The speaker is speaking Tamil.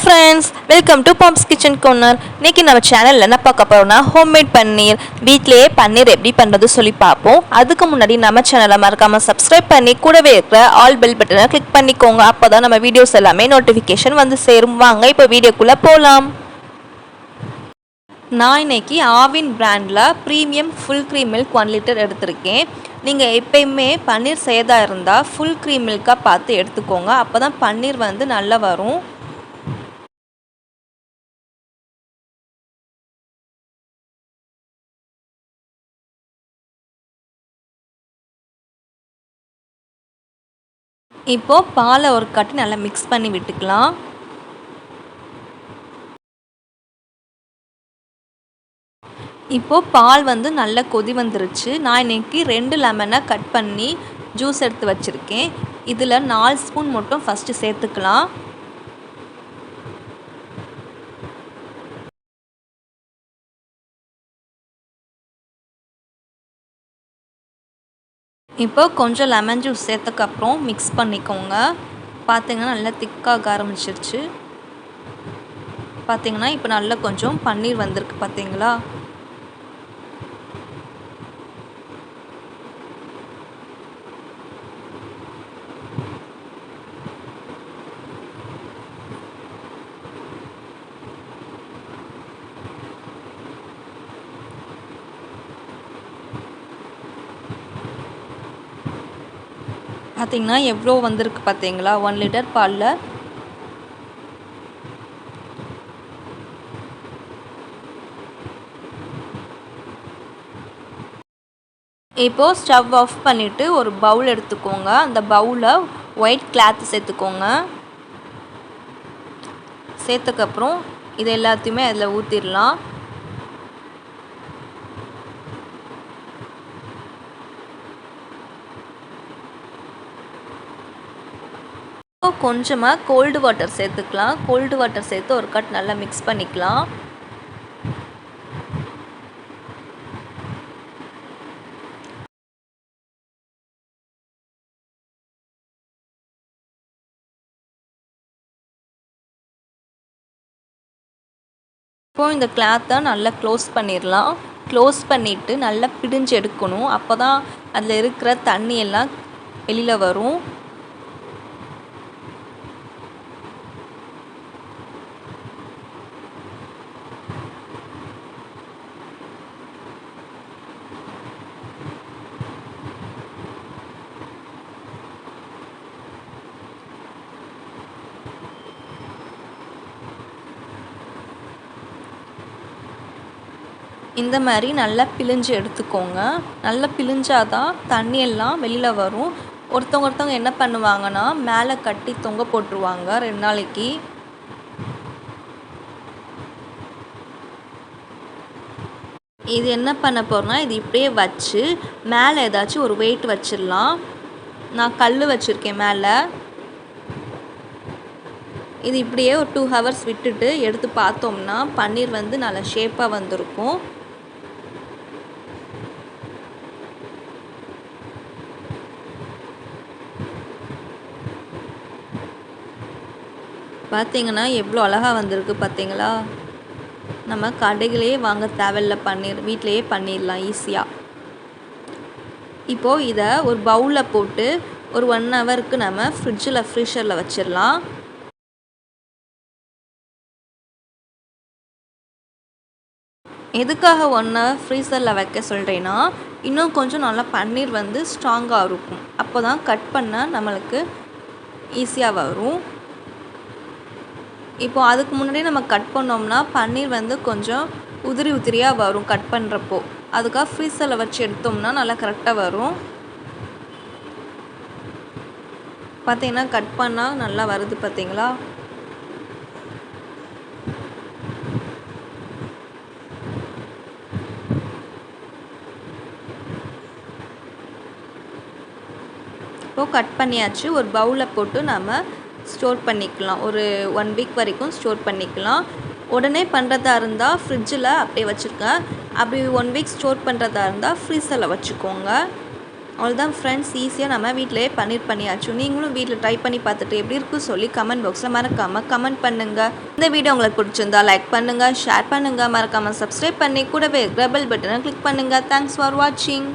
Friends welcome to Pam's kitchen corner இன்னைக்கு நம்ம சேனலில் என்ன பார்க்க போகிறோம்னா ஹோம்மேட் பன்னீர் வீட்டிலேயே பன்னீர் எப்படி பண்ணுறது சொல்லி பார்ப்போம். அதுக்கு முன்னாடி நம்ம சேனலை மறக்காமல் சப்ஸ்கிரைப் பண்ணி கூடவே இருக்கிற ஆல் பெல் பட்டனை கிளிக் பண்ணிக்கோங்க. அப்போ தான் நம்ம வீடியோஸ் எல்லாமே நோட்டிஃபிகேஷன் வந்து சேரும். வாங்க இப்போ வீடியோக்குள்ளே போகலாம் நான் இன்னைக்கு ஆவின் பிராண்டில் premium full cream milk one litre எடுத்திருக்கேன். நீங்கள் எப்பயுமே பன்னீர் செய்யதாக இருந்தால் ஃபுல் க்ரீம் மில்காக பார்த்து எடுத்துக்கோங்க. அப்போ தான் பன்னீர் வந்து நல்லா வரும். இப்போது பாலை ஒரு கட்டு நல்லா மிக்ஸ் பண்ணி விட்டுக்கலாம். இப்போது பால் வந்து நல்லா கொதி வந்துருச்சு. நான் இன்னைக்கு ரெண்டு லெமனை கட் பண்ணி ஜூஸ் எடுத்து வச்சுருக்கேன். இதில் நாலு ஸ்பூன் மட்டும் ஃபஸ்ட்டு சேர்த்துக்கலாம். இப்போ கொஞ்சம் லெமன் ஜூஸ் சேர்த்தக்கப்புறம் மிக்ஸ் பண்ணிக்கோங்க. பார்த்தீங்கன்னா நல்லா திக்காக ஆரம்பிச்சிருச்சு. பார்த்தீங்கன்னா இப்போ நல்லா கொஞ்சம் பன்னீர் வந்திருக்கு பார்த்தீங்களா பார்த்திங்கன்னா எவ்வளோ வந்திருக்கு பார்த்தீங்களா ஒன் லிட்டர் பாலில். இப்போது ஸ்டவ் ஆஃப் பண்ணிவிட்டு ஒரு பவுல் எடுத்துக்கோங்க. அந்த பவுலில் ஒயிட் கிளாத் சேர்த்துக்கோங்க. சேர்த்துக்கப்புறம் இது எல்லாத்தையுமே அதில் ஊற்றிடலாம் கொஞ்சமாக கோல்டு வாட்டர் சேர்த்துக்கலாம். கோல்டு வாட்டர் சேர்த்து ஒரு கட் நல்லா மிக்ஸ் பண்ணிக்கலாம். இப்போது இந்த கிளாத்தை நல்லா க்ளோஸ் பண்ணிடலாம் க்ளோஸ் பண்ணிவிட்டு நல்லா பிடிஞ்சு எடுக்கணும். அப்போ தான் அதில் இருக்கிற தண்ணி எல்லாம் வெளியில் வரும். இந்த மாதிரி நல்லா பிழிஞ்சு எடுத்துக்கோங்க. நல்லா பிழிஞ்சாதான் தண்ணி எல்லாம் வெளியில் வரும். ஒருத்தவங்க ஒருத்தவங்க என்ன பண்ணுவாங்கன்னா மேலே கட்டி தொங்க போட்டுருவாங்க ரெண்டு நாளைக்கு. இது என்ன பண்ண போகிறோம்னா இது இப்படியே வச்சு மேலே ஏதாச்சும் ஒரு வெயிட் வச்சிடலாம். நான் கல் வச்சுருக்கேன் மேலே. இது இப்படியே ஒரு டூ ஹவர்ஸ் விட்டுட்டு எடுத்து பார்த்தோம்னா பன்னீர் வந்து நல்லா ஷேப்பாக வந்திருக்கும். பார்த்தீங்கன்னா எவ்வளோ அழகாக வந்திருக்கு பார்த்தீங்களா நம்ம கடைகளே வாங்க தேவையில்ல பண்ணி வீட்டிலையே பண்ணிடலாம் ஈஸியாக இப்போது இதை ஒரு பவுலில் போட்டு ஒரு ஒன் ஹவருக்கு நம்ம ஃப்ரிட்ஜில் ஃப்ரீஷரில் வச்சிடலாம். எதுக்காக ஒன் ஹவர் ஃப்ரீசரில் வைக்க சொல்கிறேன்னா இன்னும் கொஞ்சம் நல்லா பன்னீர் வந்து ஸ்ட்ராங்காக இருக்கும். அப்போ தான் கட் பண்ணால் நம்மளுக்கு ஈஸியாக வரும். இப்போ அதுக்கு முன்னாடி நம்ம கட் பண்ணோம்னா பன்னீர் வந்து கொஞ்சம் உதிரி உதிரியாக வரும் கட் பண்ணுறப்போ அதுக்காக ஃப்ரீசரில் வச்சு எடுத்தோம்னா நல்லா கரெக்டாக வரும். பார்த்தீங்கன்னா கட் பண்ணால் நல்லா வருது பார்த்தீங்களா இப்போது கட் பண்ணியாச்சு. ஒரு பவுலில் போட்டு நம்ம ஸ்டோர் பண்ணிக்கலாம். ஒரு ஒன் வீக் வரைக்கும் ஸ்டோர் பண்ணிக்கலாம். உடனே பண்ணுறதா இருந்தால் ஃப்ரிட்ஜில் அப்படியே வச்சுருங்க. அப்படி ஒன் வீக் ஸ்டோர் பண்ணுறதா இருந்தால் ஃப்ரீசரில் வச்சுக்கோங்க. அவ்வளோதான் ஃப்ரெண்ட்ஸ் ஈஸியாக நம்ம வீட்டிலேயே பன்னீர் பண்ணியாச்சு. நீங்களும் வீட்டில் ட்ரை பண்ணி பார்த்துட்டு எப்படி இருக்கும் சொல்லி கமெண்ட் பாக்ஸில் மறக்காமல் கமெண்ட் பண்ணுங்கள் இந்த வீடியோ உங்களுக்கு பிடிச்சிருந்தா லைக் பண்ணுங்கள் ஷேர் பண்ணுங்கள் மறக்காமல் சப்ஸ்கிரைப் பண்ணி கூடவே இருக்கிற பெல் பட்டனை கிளிக் பண்ணுங்கள் தேங்க்ஸ் ஃபார் வாட்சிங்